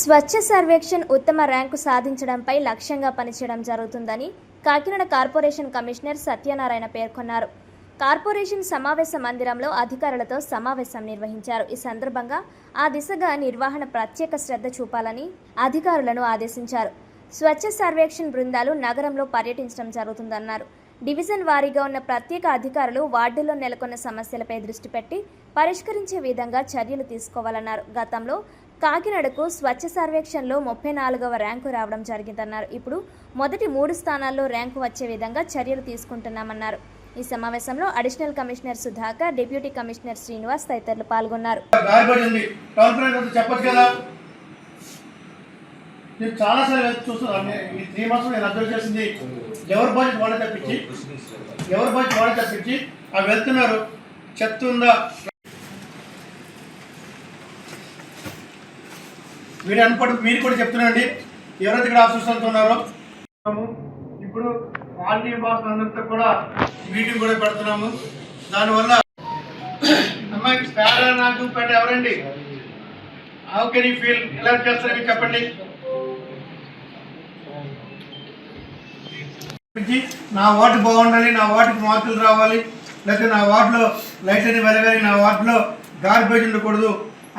స్వచ్ఛ సర్వేక్షణ్ ఉత్తమ ర్యాంకు సాధించడంపై లక్ష్యంగా పనిచేయడం జరుగుతుందని కాకినాడ కార్పొరేషన్ కమిషనర్ సత్యనారాయణ పేర్కొన్నారు. కార్పొరేషన్ సమావేశ మందిరంలో అధికారులతో సమావేశం నిర్వహించారు. ఈ సందర్భంగా ఆ దిశగా నిర్వహణ ప్రత్యేక శ్రద్ధ చూపాలని అధికారులను ఆదేశించారు. స్వచ్ఛ సర్వేక్షణ్ బృందాలు నగరంలో పర్యటించడం జరుగుతుందన్నారు. డివిజన్ వారీగా ఉన్న ప్రత్యేక అధికారులు వార్డుల్లో నెలకొన్న సమస్యలపై దృష్టి పెట్టి పరిష్కరించే విధంగా చర్యలు తీసుకోవాలన్నారు. గతంలో కాకినాడకు స్వచ్ఛ సర్వేక్షణలో ముప్పై నాలుగవ ర్యాంకు రావడం జరిగిందన్నారు. ఇప్పుడు మొదటి మూడు స్థానాల్లో ర్యాంకు వచ్చే విధంగా చర్యలు తీసుకుంటున్నామన్నారు. ఈ సమావేశంలో additional commissioner Sudhakar deputy commissioner Srinivas తదితరులు పాల్గొన్నారు. నేను చాలా సార్లు చూస్తున్నాను ఈ త్రీ మంత్స్ నేను అబ్జర్వ్ చేసింది. ఎవరి బడ్జెట్ వాళ్ళే తప్పించి? ఎవరి బడ్జెట్ వాళ్ళే తప్పించి? అవి వెళ్తున్నారు. చెత్త ఉందా? మీరు అనుకోండి మీరు కూడా చెప్తున్నాండి ఎవరైతే ఇక్కడ ఆఫీసర్స్ వెళ్తున్నారో ఇప్పుడు క్వాలిటీ బాస్ అందరితో కూడా మీటింగ్ కూడా పెడుతున్నాము. దానివల్ల అమ్మాయి స్టార్ నాకు పెట్ట ఎవరండి? హౌ కెన్ యూ ఫీల్ ఎలా చేస్తారు మీరు చెప్పండి. నా వార్డు బాగుండాలి నా వార్డుకి మార్కులు రావాలి లేకపోతే నా వార్డులో లైట్ అని వెలగాలి నా వార్డులో గార్బేజ్ ఉండకూడదు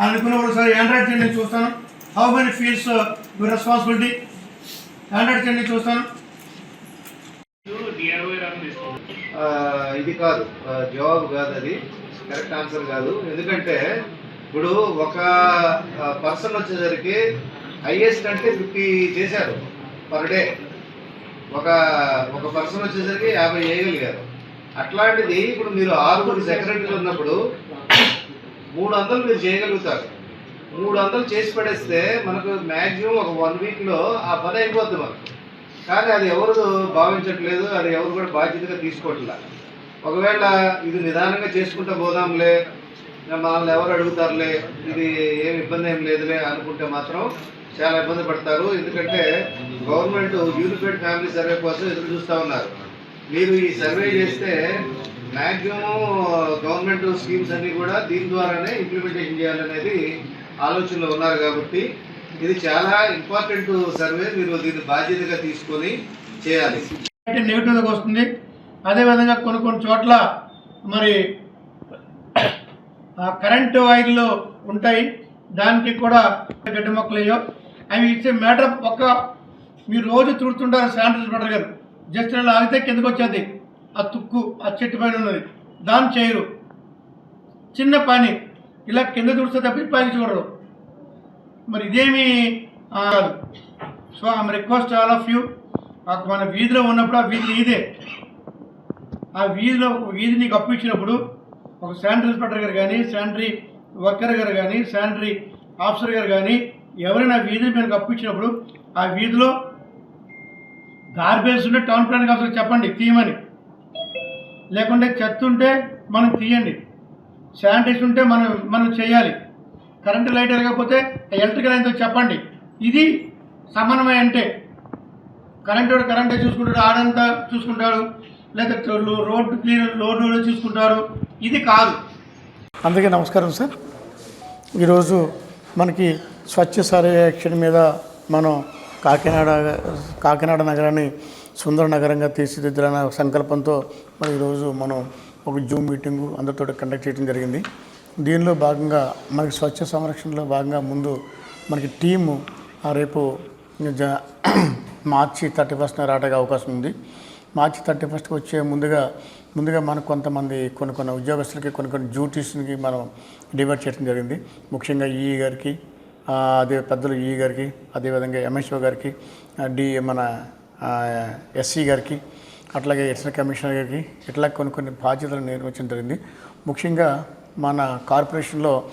అనుకున్నప్పుడు సరే ఆండ్రాయిడ్ చేయండి నేను చూస్తాను. How many feels your responsibility Android చేయండి చూస్తాను. ఇది కాదు. జవాబు కాదు అది. కరెక్ట్ ఆన్సర్ కాదు. ఎందుకంటే ఇప్పుడు ఒక పర్సన్ వచ్చేసరికి హైయెస్ట్ అంటే ఫిఫ్టీ చేశారు పర్ డే ఒక ఒక పర్సన్ వచ్చేసరికి యాభై చేయగలిగారు అట్లాంటిది ఇప్పుడు మీరు ఆరుగురు సెక్రటరీలు ఉన్నప్పుడు మూడు వందలు మీరు చేయగలుగుతారు. మూడు వందలు చేసి పడేస్తే మనకు మ్యాక్సిమం ఒక వన్ వీక్లో ఆ పని అయిపోద్ది మనకు. కానీ అది ఎవరు భావించట్లేదు అది ఎవరు కూడా బాధ్యతగా తీసుకోవట్లే. ఒకవేళ ఇది నిదానంగా చేసుకుంటూ పోదాంలే మనల్ని ఎవరు అడుగుతారులే ఇది ఏం ఇబ్బంది ఏం లేదులే అనుకుంటే మాత్రం చాలా ఇబ్బంది పడతారు. ఎందుకంటే గవర్నమెంట్ యూనిఫైడ్ ఫ్యామిలీ సర్వే కోసం ఎదురు చూస్తూ ఉన్నారు. మీరు ఈ సర్వే చేస్తే మ్యాక్సిమం గవర్నమెంట్ స్కీమ్స్ అన్నీ కూడా దీని ద్వారానే ఇంప్లిమెంటేషన్ చేయాలనేది ఆలోచనలో ఉన్నారు కాబట్టి ఇది చాలా ఇంపార్టెంట్ సర్వే. మీరు దీన్ని బాధ్యతగా తీసుకొని చేయాలి. అంటే నెగిటివ్గా వస్తుంది. అదేవిధంగా కొన్ని కొన్ని చోట్ల మరి ఆ కరెంటు వైర్లు ఉంటాయి. దానికి కూడా గడ్డి మొక్కలయ్యో అవి ఇచ్చే మ్యాటర్ ఒక్క మీరు రోజు తుడుతుంటారు శానిటైజర్ పడరు గారు. జస్ట్ ఇలా ఆగితే కిందకు వచ్చేది. ఆ తుక్కు ఆ చెట్టు పైన ఉన్నది. దాన్ని చేయరు. చిన్న పని. ఇలా కింద తుడిస్తే తప్ప పైకి చూడరు. మరి ఇదేమి ఆ, so I'm request all of you మన వీధిలో ఉన్నప్పుడు ఆ వీధి ఇదే. ఆ వీధిలో ఒక వీధి నీకు అప్పు ఇచ్చినప్పుడు ఒక శానిటరీ ఇన్స్పెక్టర్ గారు కానీ శానిటరీ వర్కర్ గారు కానీ శానిటరీ ఆఫీసర్ గారు కానీ ఎవరైనా వీధిని మీకు అప్పు ఇచ్చినప్పుడు ఆ వీధిలో గార్బేజ్ ఉంటే టౌన్ ప్లానింగ్ ఆఫీసర్ చెప్పండి తీయమని. లేకుంటే చెత్త ఉంటే మనం తీయండి. శానిటైజ్ ఉంటే మనం మనం చేయాలి. కరెంటు లైట్ ఎరగకపోతే ఎలక్ట్రికల్ అయితే చెప్పండి. ఇది సమన్వయం అంటే కరెంటు వాడు కరెంటే చూసుకుంటాడు ఆడంతా చూసుకుంటాడు లేదా రోడ్డు క్లీన్ రోడ్డు చూసుకుంటారు. ఇది కాదు. అందుకే నమస్కారం సార్. ఈరోజు మనకి స్వచ్ఛ సర్వేక్షణ మీద మనం కాకినాడ కాకినాడ నగరాన్ని సుందర నగరంగా తీర్చిదిద్దాలన్న సంకల్పంతో మరి ఈరోజు మనం ఒక జూమ్ మీటింగు అందరితో కండక్ట్ చేయడం జరిగింది. దీనిలో భాగంగా మనకి స్వచ్ఛ సంరక్షణలో భాగంగా ముందు మనకి టీము ఆ రేపు జ మార్చి థర్టీ ఫస్ట్ రావడానికి అవకాశం ఉంది. మార్చి థర్టీ ఫస్ట్కి వచ్చే ముందుగా ముందుగా మనకు కొంతమంది కొన్ని కొన్ని ఉద్యోగస్తులకి కొన్ని కొన్ని డ్యూటీస్కి మనం డివైడ్ చేయడం జరిగింది. ముఖ్యంగా ఈ గారికి అదే పెద్దలు ఈ గారికి అదేవిధంగా ఎంఎస్ఓ గారికి డి మన ఎస్సీ గారికి అట్లాగే ఎడిషనల్ కమిషనర్ గారికి ఇట్లా కొన్ని కొన్ని బాధ్యతలు నిర్వహించడం జరిగింది. ముఖ్యంగా మన కార్పొరేషన్లో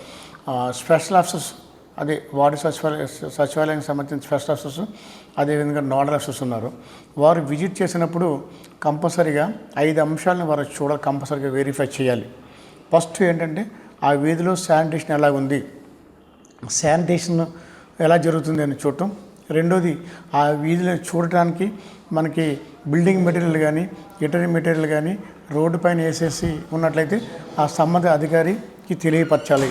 స్పెషల్ ఆఫీసర్స్ అదే వార్డు సచివాలయ సచివాలయానికి సంబంధించిన స్పెషల్ ఆఫీసర్స్ అదేవిధంగా నోడల్ ఆఫీసర్స్ ఉన్నారు. వారు విజిట్ చేసినప్పుడు కంపల్సరీగా ఐదు అంశాలను వారు చూడ కంపల్సరీగా వెరిఫై చేయాలి. ఫస్ట్ ఏంటంటే ఆ వీధిలో శానిటేషన్ ఎలా ఉంది? శానిటేషన్ ఎలా జరుగుతుంది అని చూడటం. రెండోది ఆ వీధిలో చూడటానికి మనకి బిల్డింగ్ మెటీరియల్ కానీ ఇటరీ మెటీరియల్ కానీ రోడ్డు పైన వేసేసి ఉన్నట్లయితే ఆ సంబంధిత అధికారికి తెలియపరచాలి.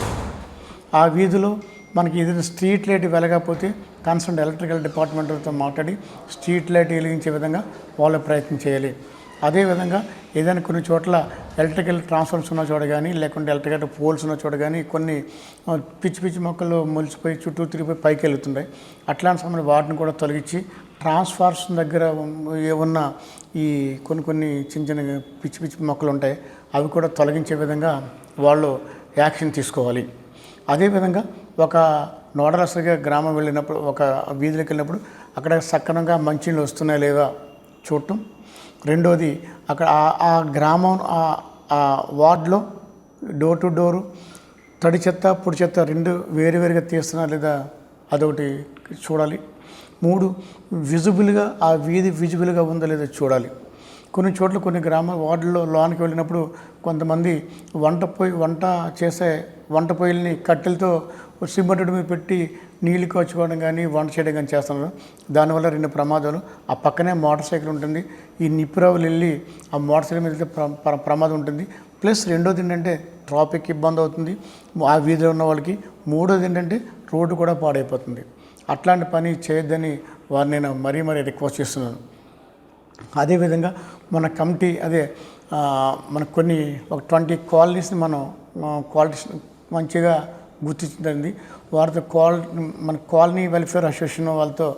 ఆ వీధిలో మనకి ఏదైనా స్ట్రీట్ లైట్ వెలగకపోతే కన్సర్న్ ఎలక్ట్రికల్ డిపార్ట్మెంట్తో మాట్లాడి స్ట్రీట్ లైట్ వెలిగించే విధంగా వాళ్ళు ప్రయత్నం చేయాలి. అదేవిధంగా ఏదైనా కొన్ని చోట్ల ఎలక్ట్రికల్ ట్రాన్స్ఫార్మర్స్ ఉన్న చోట కానీ లేకుంటే ఎలక్ట్రికల్ పోల్స్ ఉన్న చోట కానీ కొన్ని పిచ్చి పిచ్చి మొక్కలు మొలిచిపోయి చుట్టూ తిరిగిపోయి పైకి వెళ్తుంటాయి అట్లాంటి సమయంలో వాటిని కూడా తొలగించి ట్రాన్స్ఫార్మర్స్ దగ్గర ఉన్న ఈ కొన్ని కొన్ని చిన్న చిన్న పిచ్చి పిచ్చి మొక్కలు ఉంటాయి అవి కూడా తొలగించే విధంగా వాళ్ళు యాక్షన్ తీసుకోవాలి. అదేవిధంగా ఒక నోడరసరిగా గ్రామం వెళ్ళినప్పుడు ఒక వీధిలోకి వెళ్ళినప్పుడు అక్కడ సక్రమంగా మంచినీళ్ళు వస్తున్నాయా లేదా చూడటం. రెండోది అక్కడ ఆ- గ్రామం ఆ- ఆ వార్డులో డోర్ టు డోరు తడి చెత్త పొడి చెత్త రెండు వేరువేరుగా తీస్తున్నా లేదా అదొకటి చూడాలి. మూడు విజిబుల్గా ఆ వీధి విజిబుల్గా ఉందో లేదో చూడాలి. కొన్ని చోట్ల కొన్ని గ్రామ వార్డుల్లో లోనికి వెళ్ళినప్పుడు కొంతమంది వంట పొయ్యి వంట చేసే వంట పొయ్యిల్ని కట్టెలతో సిమెంట్ మీద పెట్టి నీళ్ళు కోచుకోవడం కానీ వంట చేయడం కానీ చేస్తున్నారు. దానివల్ల రెండు ప్రమాదాలు. ఆ పక్కనే మోటార్ సైకిల్ ఉంటుంది. ఈ నిప్పురావులు వెళ్ళి ఆ మోటార్ సైకిల్ మీద వెళ్తే ప్ర- ప్రమాదం ఉంటుంది. ప్లస్ రెండోది ఏంటంటే ట్రాఫిక్ ఇబ్బంది అవుతుంది. ఆ వీధిలో ఉన్న వాళ్ళకి మూడోది ఏంటంటే రోడ్డు కూడా పాడైపోతుంది. అట్లాంటి పని చేయొద్దని వారిని నేను మరీ మరీ రిక్వెస్ట్ చేస్తున్నాను. అదేవిధంగా మన కమిటీ అదే మన కొన్ని ఒక ట్వంటీ కాలనీస్ని మనం క్వాలిటీస్ మంచిగా గుర్తించింది వారితో కాల్ మన కాలనీ వెల్ఫేర్ అసోసియేషన్ వాళ్ళతో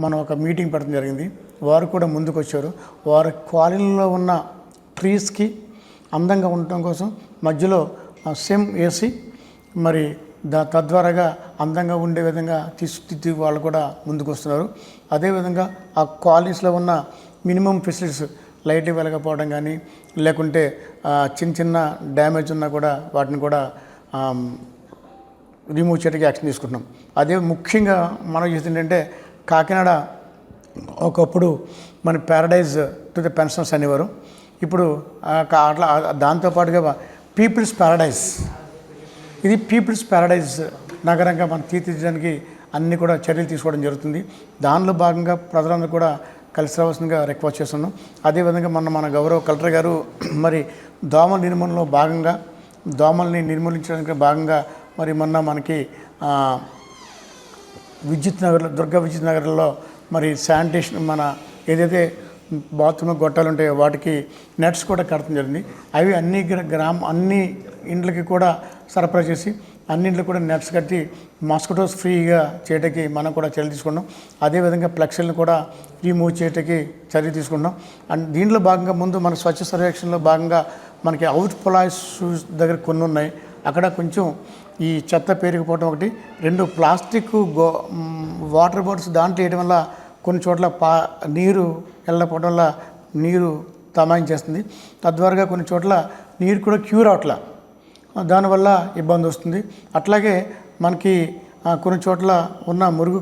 మనం ఒక మీటింగ్ పెట్టడం జరిగింది. వారు కూడా ముందుకు వచ్చారు వారు కాలనీలో ఉన్న ట్రీస్కి అందంగా ఉండటం కోసం మధ్యలో సెమ్ వేసి మరి దా తద్వారాగా అందంగా ఉండే విధంగా తీర్చిదిద్ది వాళ్ళు కూడా ముందుకు వస్తున్నారు అదేవిధంగా ఆ కాలనీస్లో ఉన్న మినిమం ఫెసిలిటీస్ లైట్ వెలగపోవడం కానీ లేకుంటే చిన్న చిన్న డ్యామేజ్ ఉన్నా కూడా వాటిని కూడా రిమూవ్ చేయడానికి యాక్షన్ తీసుకుంటున్నాం. అదే ముఖ్యంగా మనం చేసింది ఏంటంటే కాకినాడ ఒకప్పుడు మన ప్యారడైజ్ టు ద పెన్షనర్స్ అనేవారు. ఇప్పుడు అట్లా దాంతోపాటుగా పీపుల్స్ ప్యారడైజ్. ఇది పీపుల్స్ ప్యారడైజ్ నగరంగా మనం తీర్చిదిద్దడానికి అన్ని కూడా చర్యలు తీసుకోవడం జరుగుతుంది. దానిలో భాగంగా ప్రజలందరూ కూడా కలిసి రావాల్సిందిగా రిక్వెస్ట్ చేస్తున్నాం. అదేవిధంగా మన మన గౌరవ కలెక్టర్ గారు మరి దోమల నిర్మూలనలో భాగంగా దోమల్ని నిర్మూలించడానికి భాగంగా మరి మొన్న మనకి విద్యుత్ నగర్ దుర్గా విద్యుత్ నగర్లో మరి శానిటేషన్ మన ఏదైతే బాత్రూమ్ గొట్టాలు ఉంటాయో వాటికి నెట్స్ కూడా కడతం జరిగింది. అవి అన్ని గ్రామ అన్ని ఇండ్లకి కూడా సరఫరా చేసి అన్నింటిలో కూడా నెట్స్ కట్టి మాస్కిటోస్ ఫ్రీగా చేయడానికి మనం కూడా చర్య తీసుకున్నాం. అదేవిధంగా ఫ్లెక్సీలను కూడా రిమూవ్ చేయడానికి చర్య తీసుకున్నాం. అండ్ దీంట్లో భాగంగా ముందు మన స్వచ్ఛ సర్వేక్షణలో భాగంగా మనకి అవుట్ పొలాయిస్ దగ్గర కొన్ని ఉన్నాయి. అక్కడ కొంచెం ఈ చెత్త పేరుకుపోవడం ఒకటి. రెండు ప్లాస్టిక్ గో వాటర్ బాటిల్స్ దాంట్లో వేయడం వల్ల కొన్ని చోట్ల పా నీరు వెళ్ళకపోవడం వల్ల నీరు తమాయించేస్తుంది. తద్వారాగా కొన్ని చోట్ల నీరు కూడా క్యూర్ అవట్లా. దానివల్ల ఇబ్బంది వస్తుంది. అట్లాగే మనకి కొన్ని చోట్ల ఉన్న మురుగు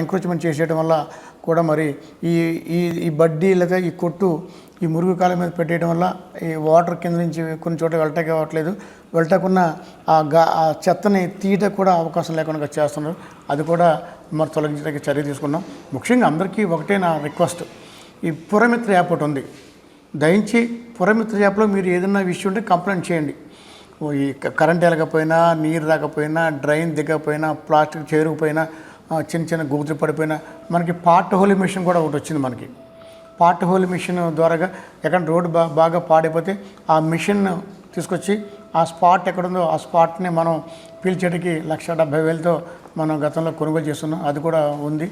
ఎంక్రోచ్మెంట్ చేసేయడం వల్ల కూడా మరి ఈ ఈ ఈ బడ్డీ లేదా ఈ కొట్టు ఈ మురుగు కాలం మీద పెట్టేయడం వల్ల ఈ వాటర్ కింద నుంచి కొన్ని చోట్ల వెళ్ళటానికి అవ్వట్లేదు. వెళ్ళటకున్న ఆ గా ఆ చెత్తని తీయట కూడా అవకాశం లేకుండా చేస్తున్నారు. అది కూడా మరి తొలగించడానికి చర్య తీసుకున్నాం. ముఖ్యంగా అందరికీ ఒకటే నా రిక్వెస్ట్. ఈ పురమిత్ర యాప్ ఒకటి ఉంది. దయించి పురమిత్ర యాప్లో మీరు ఏదైనా విషయం ఉంటే కంప్లైంట్ చేయండి. ఈ క- కరెంట్ వెళ్ళకపోయినా నీరు రాకపోయినా డ్రైన్ దిగకపోయినా ప్లాస్టిక్ చేరుకుపోయినా చిన్న చిన్న గుగుతులు పడిపోయినా మనకి పార్ట్ హోలీ మిషన్ కూడా ఒకటి వచ్చింది మనకి. పార్ట్ హోలీ మిషన్ ద్వారాగా ఎక్కడ రోడ్డు బా బాగా పాడైపోతే ఆ మిషన్ తీసుకొచ్చి ఆ స్పాట్ ఎక్కడుందో ఆ స్పాట్ని మనం పీల్చేటికి లక్ష డెబ్బై వేలతో మనం గతంలో కొనుగోలు చేస్తున్నాం. అది కూడా ఉంది.